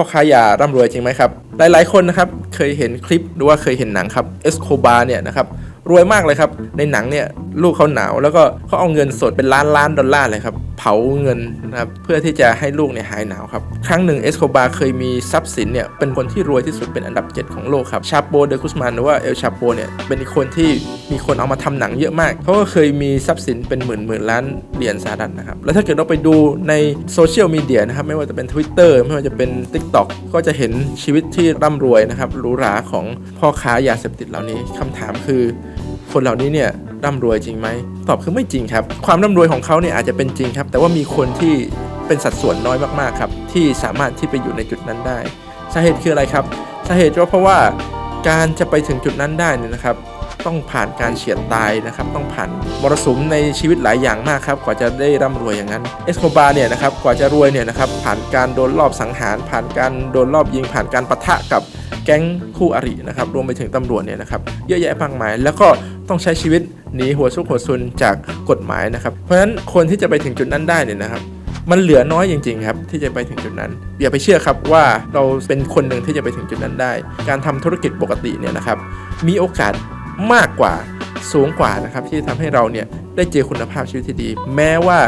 พ่อค้ายาร่ำรวยจริงไหมครับ หลายๆคนนะครับเคยเห็นคลิปหรือว่าเคยเห็นหนังครับเอสโคบาเนี่ยนะครับรวยมากเลยครับในหนังเนี่ยลูกเขาหนาวแล้วก็เขาเอาเงินสดเป็นล้านล้านดอลลาร์เลยครับเผาเงินนะครับเพื่อที่จะให้ลูกเนี่ยหายหนาวครับครั้งหนึ่งเอสโคบาเคยมีทรัพย์สินเนี่ยเป็นคนที่รวยที่สุดเป็นอันดับ 7 ของโลกครับชาโปเดคุสมานหรือว่าเอลชาโปเนี่ยเป็นอีกคนที่มีคนเอามาทำหนังเยอะมากเขาก็เคยมีทรัพย์สินเป็นหมื่นหมื่นล้านเหรียญสหรัฐนะครับแล้วถ้าเกิดเราไปดูในโซเชียลมีเดียนะครับไม่ว่าจะเป็น Twitter ไม่ว่าจะเป็น TikTok ก็จะเห็นชีวิตที่ร่ำรวยนะครับหรูหราของพ่อค้ายาเสพติดเหล่านี้คำถามคือ คนเหล่านี้เนี่ยร่ำรวยจริงไหมตอบคือไม่จริงครับ ความร่ำรวยของเขาเนี่ยอาจจะเป็นจริงครับ แต่ว่ามีคนที่เป็นสัดส่วนน้อยมากๆครับที่สามารถที่ไปอยู่ในจุดนั้นได้สาเหตุคืออะไรครับสาเหตุก็เพราะว่าการจะไปถึงจุดนั้นได้เนี่ยนะครับ ต้องผ่านการเฉียดตายนะครับ ต้องผ่านมรสุมในชีวิตหลายอย่างมากครับ กว่าจะได้ร่ำรวยอย่างนั้น เอสโคบาเนี่ยนะครับ กว่าจะรวยเนี่ยนะครับ ผ่านการโดนรอบสังหาร ผ่านการโดนรอบยิง ผ่านการปะทะกับแก๊งคู่อรินะครับ รวมไปถึงตำรวจเนี่ยนะครับ เยอะแยะมากมาย แล้วก็ ต้องใช้ชีวิตหนีหัวซุกหัวซุนจากกฎหมายนะครับ เพราะฉะนั้นคนที่จะไปถึงจุดนั้นได้เนี่ยนะครับ มันเหลือน้อยจริงๆครับที่จะไปถึงจุดนั้น อย่าไปเชื่อครับว่าเราเป็นคนหนึ่งที่จะไปถึงจุดนั้นได้ การทำธุรกิจปกติเนี่ยนะครับ มีโอกาสมากกว่าสูงกว่านะครับที่ทำให้เราเนี่ยได้เจอคุณภาพชีวิตที่ดี แม้ว่า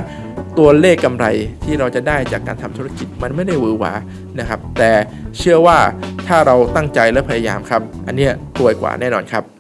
ตัวเลขกำไรที่เราจะได้จากการทำธุรกิจมันไม่ได้หวือหวานะครับ แต่เชื่อว่าถ้าเราตั้งใจและพยายามครับ อันเนี้ยรวยกว่าแน่นอนครับ